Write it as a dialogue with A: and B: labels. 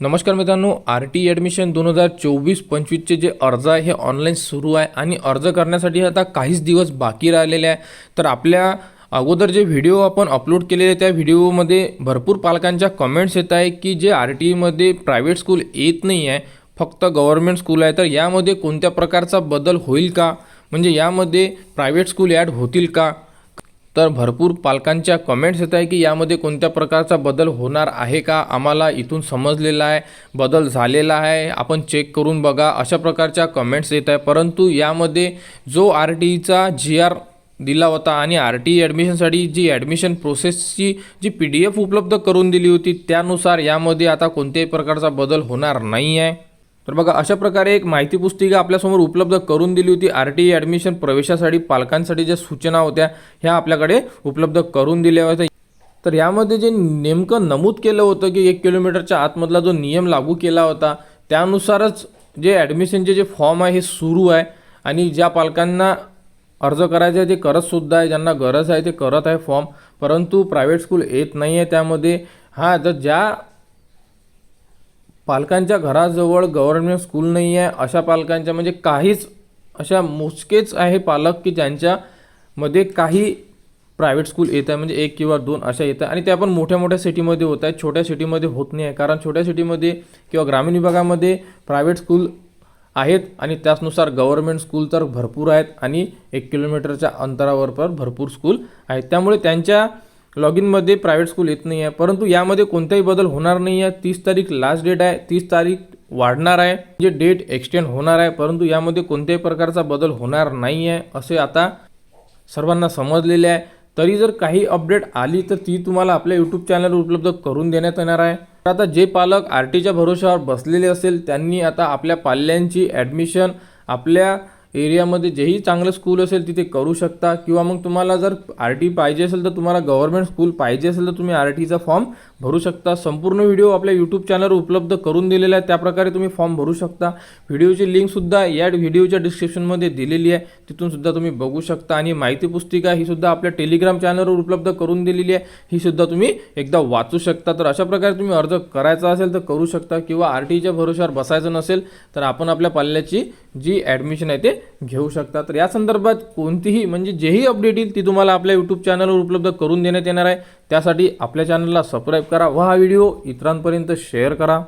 A: नमस्कार मित्रांनो R T admission दोन हजार चोवीस पंचवीसचे जे अर्ज आहे हे ऑनलाईन सुरू आहे आणि अर्ज करण्यासाठी आता काहीच दिवस बाकी राहिलेले आहे. तर आपल्या अगोदर जे व्हिडिओ आपण अपलोड केलेले त्या व्हिडिओमध्ये भरपूर पालकांच्या कमेंट्स येत आहे की जे आर टी ईमध्ये प्रायव्हेट स्कूल येत नाही आहे फक्त गव्हर्मेंट स्कूल आहे. तर यामध्ये कोणत्या प्रकारचा बदल होईल का? म्हणजे यामध्ये प्रायव्हेट स्कूल ॲड होतील का? तर भरपूर पालकांच्या कमेंट्स येत आहे की यामध्ये कोणत्या प्रकारचा बदल होणार आहे का? आम्हाला इथून समजलेला आहे बदल झालेला आहे. आपण चेक करून बघा. अशा प्रकारच्या कमेंट्स येत आहे. परंतु यामध्ये जो आर टी ईचा जी आर दिला होता आणि आर टी ॲडमिशनसाठी जी ॲडमिशन प्रोसेसची जी पी डी एफ उपलब्ध करून दिली होती त्यानुसार यामध्ये आता कोणत्याही प्रकारचा बदल होणार नाही आहे तर बघा अशा प्रकारे एक माहिती पुस्तिका आपल्यासमोर उपलब्ध करून दिली होती. आर टी ॲडमिशन प्रवेशासाठी पालकांसाठी ज्या सूचना होत्या ह्या आपल्याकडे उपलब्ध करून दिल्या होत्या. तर यामध्ये जे नेमकं नमूद केलं होतं की एक किलोमीटरच्या आतमधला जो नियम लागू केला होता त्यानुसारच जे ॲडमिशनचे जे फॉर्म आहे हे सुरू आहे. आणि ज्या पालकांना अर्ज करायचे आहे ते करतसुद्धा आहे. ज्यांना गरज आहे ते करत आहे फॉर्म. परंतु प्रायव्हेट स्कूल येत नाही आहे त्यामध्ये. हा तर ज्या पालकांच्या घराजवळ गव्हर्नमेंट स्कूल नाही आहे अशा पालकांच्या म्हणजे काहीच अशा मोजकेच आहे पालक की ज्यांच्यामध्ये काही प्रायव्हेट स्कूल येत आहे म्हणजे एक किंवा दोन अशा येत आहे आणि त्या पण मोठ्या मोठ्या सिटीमध्ये होत आहेत छोट्या सिटीमध्ये होत नाही आहे. कारण छोट्या सिटीमध्ये किंवा ग्रामीण विभागामध्ये प्रायव्हेट स्कूल आहेत आणि त्याचनुसार गव्हर्नमेंट स्कूल तर भरपूर आहेत आणि एक किलोमीटरच्या अंतरावर पण भरपूर स्कूल आहेत. त्यामुळे त्यांच्या लॉग इनमध्ये प्रायव्हेट स्कूल येत नाही आहे परंतु यामध्ये कोणताही बदल होणार नाही आहे तीस तारीख लास्ट डेट आहे. तीस तारीख वाढणार आहे. जे डेट एक्सटेंड होणार आहे. परंतु यामध्ये कोणत्याही प्रकारचा बदल होणार नाही आहे असे आता सर्वांना समजलेले आहे. तरी जर काही अपडेट आली तर ती तुम्हाला आपल्या यूट्यूब चॅनलवर उपलब्ध करून देण्यात येणार आहे. तर आता जे पालक आर टीच्या भरोशावर बसलेले असेल त्यांनी आता आपल्या पाल्यांची ॲडमिशन आपल्या एरियामध्ये जेही चांगलं स्कूल असेल तिथे करू शकता. किंवा मग तुम्हाला जर आर टी पाहिजे असेल तर तुम्हाला गव्हर्नमेंट स्कूल पाहिजे असेल तर तुम्ही आर टीचा फॉर्म भरू शकता. संपूर्ण व्हिडिओ आपल्या यूट्यूब चॅनलवर उपलब्ध करून दिलेला आहे. त्याप्रकारे तुम्ही फॉर्म भरू शकता. व्हिडिओची लिंकसुद्धा या व्हिडिओच्या डिस्क्रिप्शनमध्ये दिलेली आहे. तिथून सुद्धा तुम्ही बघू शकता. आणि माहिती पुस्तिका ही सुद्धा आपल्या टेलिग्राम चॅनलवर उपलब्ध करून दिलेली आहे. ही सुद्धा तुम्ही एकदा वाचू शकता. तर अशा प्रकारे तुम्ही अर्ज करायचा असेल तर करू शकता. किंवा आर टीच्या भरोश्यावर बसायचं नसेल तर आपण आपल्या पाल्याची जी ॲडमिशन आहे ते घेऊ शकता. तर या संदर्भात कोणतीही म्हणजे जेही अपडेट येईल ती तुम्हाला आपल्या यूट्यूब चॅनलवर उपलब्ध करून देण्यात येणार आहे. त्यासाठी आपल्या चॅनलला सबस्क्राईब करा व हा व्हिडिओ इतरांपर्यंत शेअर करा.